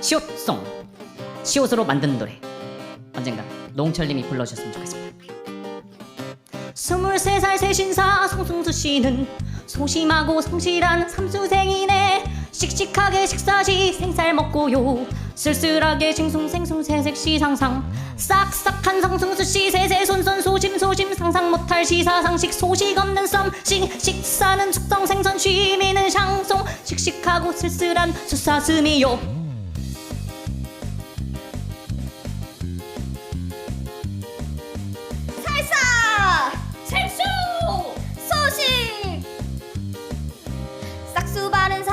시옷송 시옷으로 만든 노래. 언젠가 농철님이 불러주셨으면 좋겠습니다. 23살 새신사 송승수 씨는 소심하고 성실한 삼수생이네. 씩씩하게 식사시 생쌀 먹고요. 쓸쓸하게 싱숭생숭 새색시 상상. 싹싹한 성승수 씨 세세 손손 소심 소심 상상 못할 시사상식 소식 없는 썸씩 식사는 숙성 생선 취미는 샹송. 씩씩하고 쓸쓸한 수사슴이요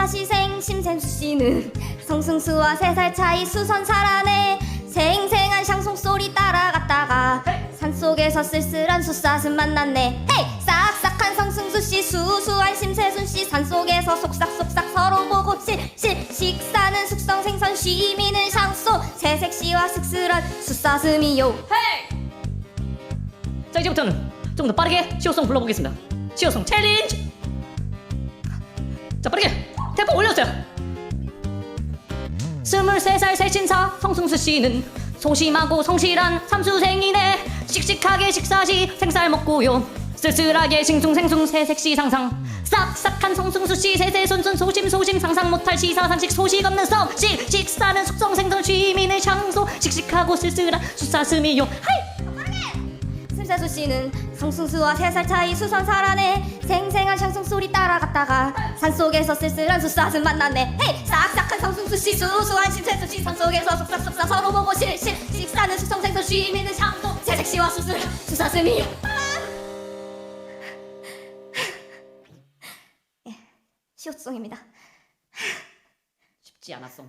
사시생 심샘수 씨는 성승수와 세 살 차이 수선사라네 생생한 샹송 소리 따라갔다가 산속에서 쓸쓸한 숫사슴 만났네. 헤이! 싹싹한 성승수 씨 수수한 심세순 씨 산속에서 속삭속삭 서로 보고 실실 식사는 숙성 생선 쉬미는 샹송 새색 씨와 슥슥한 숫사슴이요. 자 이제부터는 좀 더 빠르게 시오송 불러보겠습니다. 시오송 챌린지! 자 빠르게 템포 올려주세요. 23살 새 신사 성승수 씨는 소심하고 성실한 삼수생이네. 씩씩하게 식사 시 생쌀 먹고요. 쓸쓸하게 싱숭 생숭 새색시 상상. 싹싹한 성승수 씨 세세 손손 소심 소심 상상 못할 시사 상식 소식 없는 썸씩 식사는 숙성 생선 취미는 샹소 씩씩하고 쓸쓸한 수사슴이요. 하이! 심세수 씨는 성승수와 세 살 차이 수선사라네 생생한 샹송 소리 따라갔다가 산속에서 쓸쓸한 수사슴 만났네. 헤이 싹싹한 성승수 씨 수수한 심세수 씨 산속에서 속삭속삭 서로 보고 실실. 식사는 숙성생선 쉬미는 샹송 새색 씨와 수술 수사슴이. 예, 시옷송입니다. 쉽지 않았어